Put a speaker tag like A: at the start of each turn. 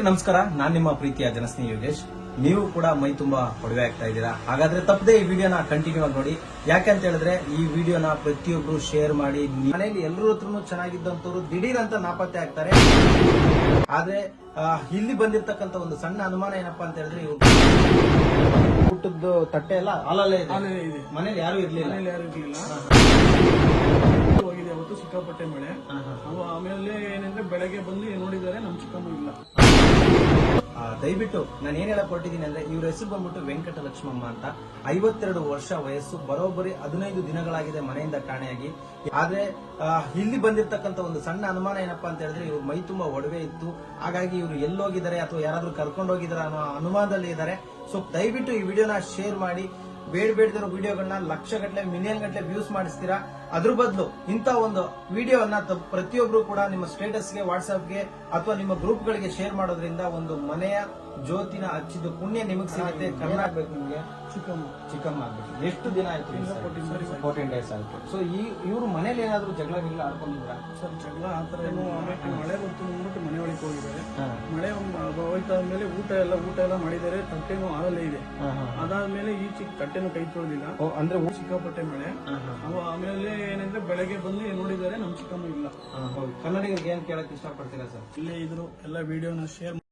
A: ಸ್ನೇಹಿತರೆ ನಮಸ್ಕಾರ. ನಾನು ನಿಮ್ಮ ಪ್ರೀತಿಯ ಜನಸ್ನೇಹಿ ಯೋಗೇಶ್. ನೀವು ಕೂಡ ಮೈ ತುಂಬಾ ಒಡವೆ ಆಗ್ತಾ ಇದ್ದೀರಾ? ಹಾಗಾದ್ರೆ ತಪ್ಪದೆ ಈ ವಿಡಿಯೋನ ಕಂಟಿನ್ಯೂ ಆಗಿ ನೋಡಿ. ಯಾಕೆ ಅಂತ ಹೇಳಿದ್ರೆ ಈ ವಿಡಿಯೋನ ಪ್ರತಿಯೊಬ್ರು ಶೇರ್ ಮಾಡಿ ಮನೆಯಲ್ಲಿ ಎಲ್ಲರ ಹತ್ರನು ಚೆನ್ನಾಗಿದ್ದಂತವ್ರು ದಿಢೀರಂತ ಅಂತ ನಾಪತ್ತೆ ಆಗ್ತಾರೆ. ಆದ್ರೆ ಇಲ್ಲಿ ಬಂದಿರ್ತಕ್ಕಂಥ ಒಂದು ಸಣ್ಣ ಅನುಮಾನ ಏನಪ್ಪಾ ಅಂತ ಹೇಳಿದ್ರೆ ಇವ್ರು ಊಟದ್ದು ತಟ್ಟೆ ಎಲ್ಲ ಹಾಲಲ್ಲೇ ಇದೆ.
B: ಮನೇಲಿ
A: ಯಾರು ಇರ್ಲಿಲ್ಲ.
B: ಯಾರು ಇರ್ಲಿಲ್ಲ. ಅವತ್ತು ಸಿಕ್ಕಾಪಟ್ಟೆ ಮಳೆ. ಅವ ಆಮೇಲೆ ಏನಂದ್ರೆ ಬೆಳಗ್ಗೆ ಬಂದು ನೋಡಿದ್ದಾರೆ ನಮ್ ಚಿಕ್ಕಮ್ಮ ಇಲ್ಲ.
A: ದಯವಿಟ್ಟು ನಾನು ಏನ್ ಹೇಳಕ್ ಹೊರಟಿದ್ದೀನಿ ಅಂದ್ರೆ ಇವ್ರ ಹೆಸರು ಬಂದ್ಬಿಟ್ಟು ವೆಂಕಟ ಲಕ್ಷ್ಮಮ್ಮ ಅಂತ. ಐವತ್ತೆರಡು ವರ್ಷ ವಯಸ್ಸು ಬರೋಬ್ಬರಿ ಹದಿನೈದು ದಿನಗಳಾಗಿದೆ ಮನೆಯಿಂದ ಕಾಣೆಯಾಗಿ. ಆದ್ರೆ ಇಲ್ಲಿ ಬಂದಿರತಕ್ಕಂತ ಒಂದು ಸಣ್ಣ ಅನುಮಾನ ಏನಪ್ಪಾ ಅಂತ ಹೇಳಿದ್ರೆ ಇವ್ರು ಮೈ ತುಂಬಾ ಒಡವೆ ಇತ್ತು. ಹಾಗಾಗಿ ಇವ್ರು ಎಲ್ಲೋಗಿದ್ದಾರೆ ಅಥವಾ ಯಾರಾದ್ರೂ ಕರ್ಕೊಂಡು ಹೋಗಿದಾರೆ ಅನ್ನೋ ಅನುಮಾನದಲ್ಲಿ ಇದ್ದಾರೆ ಸೊ ದಯವಿಟ್ಟು ಈ ವಿಡಿಯೋನ ಶೇರ್ ಮಾಡಿ. ಬೇಡ ಬೇಡದಿರೋ ವಿಡಿಯೋಗಳನ್ನ ಲಕ್ಷ ಗಟ್ಟಲೆ ಮಿಲಿಯನ್ ಗಟ್ಟಲೆ ವ್ಯೂಸ್ ಮಾಡಿಸ್ತೀರಾ? ಅದ್ರ ಬದಲು ಇಂಥ ಒಂದು ವಿಡಿಯೋವನ್ನ ಪ್ರತಿಯೊಬ್ಬರೂ ಪ್ರತಿಯೊಬ್ರು ಕೂಡ ನಿಮ್ಮ ಸ್ಟೇಟಸ್ಗೆ ವಾಟ್ಸ್ಆಪ್ಗೆ ಅಥವಾ ನಿಮ್ಮ ಗ್ರೂಪ್ಗಳಿಗೆ ಶೇರ್ ಮಾಡೋದ್ರಿಂದ ಒಂದು ಮನೆಯ ಜ್ಯೋತಿನ ಹಚ್ಚಿದ ಪುಣ್ಯ ನಿಮಗೆ ಸಿಗುತ್ತೆ. ಕನ್ನಡ ಆಗ್ಬೇಕು ನಿಮಗೆ?
B: ಚಿಕ್ಕಮ್ಮ
A: ಚಿಕ್ಕಮ್ಮ ಆಗ್ಬೇಕು. ಎಷ್ಟು ದಿನ ಆಯ್ತು. ಫೋರ್ಟೀನ್ ಡೇಸ್ ಆಯ್ತು. ಸೊ ಈ ಇವರು ಮನೇಲಿ ಏನಾದ್ರು ಜಗಳ ಗಿಲ್ಲ ಆಡ್ಕೊಂಡಿದ್ರ?
B: ಸರ್ ಜಗಳ ಆತರ ಏನು ಆಮೇಲೆ ಮಳೆ ಗೊತ್ತು ಅಂದ್ಬಿಟ್ಟು ಮನೆ ಒಳಗೆ ಹೋಯ್ತಾ ಆದ್ಮೇಲೆ ಊಟ ಎಲ್ಲ ಊಟ ಎಲ್ಲ ಮಾಡಿದರೆ ತಟ್ಟೆನೂ ಹಾಲಲ್ಲೇ ಇದೆ. ಅದಾದ್ಮೇಲೆ ಈ ಚಿಕ್ಕ ತಟ್ಟೆನು ಕೈ ತೊಳೆದಿಲ್ಲ.
A: ಅಂದ್ರೆ
B: ಸಿಕ್ಕಾಪಟ್ಟೆ ಮಳೆ. ಆಮೇಲೆ ಏನಂದ್ರೆ ಬೆಳಗ್ಗೆ ಬಂದು ನೋಡಿದರೆ ನಮ್ ಚಿಕ್ಕಮ್ಮ ಇಲ್ಲ.
A: ಕನ್ನಡಿಗರಿಗೆ ಏನ್ ಕೇಳಕ್ ಇಷ್ಟಪಡ್ತೀರಾ ಸರ್?
B: ಇಲ್ಲೇ ಇದ್ರು ಎಲ್ಲ ವಿಡಿಯೋನ ಶೇರ್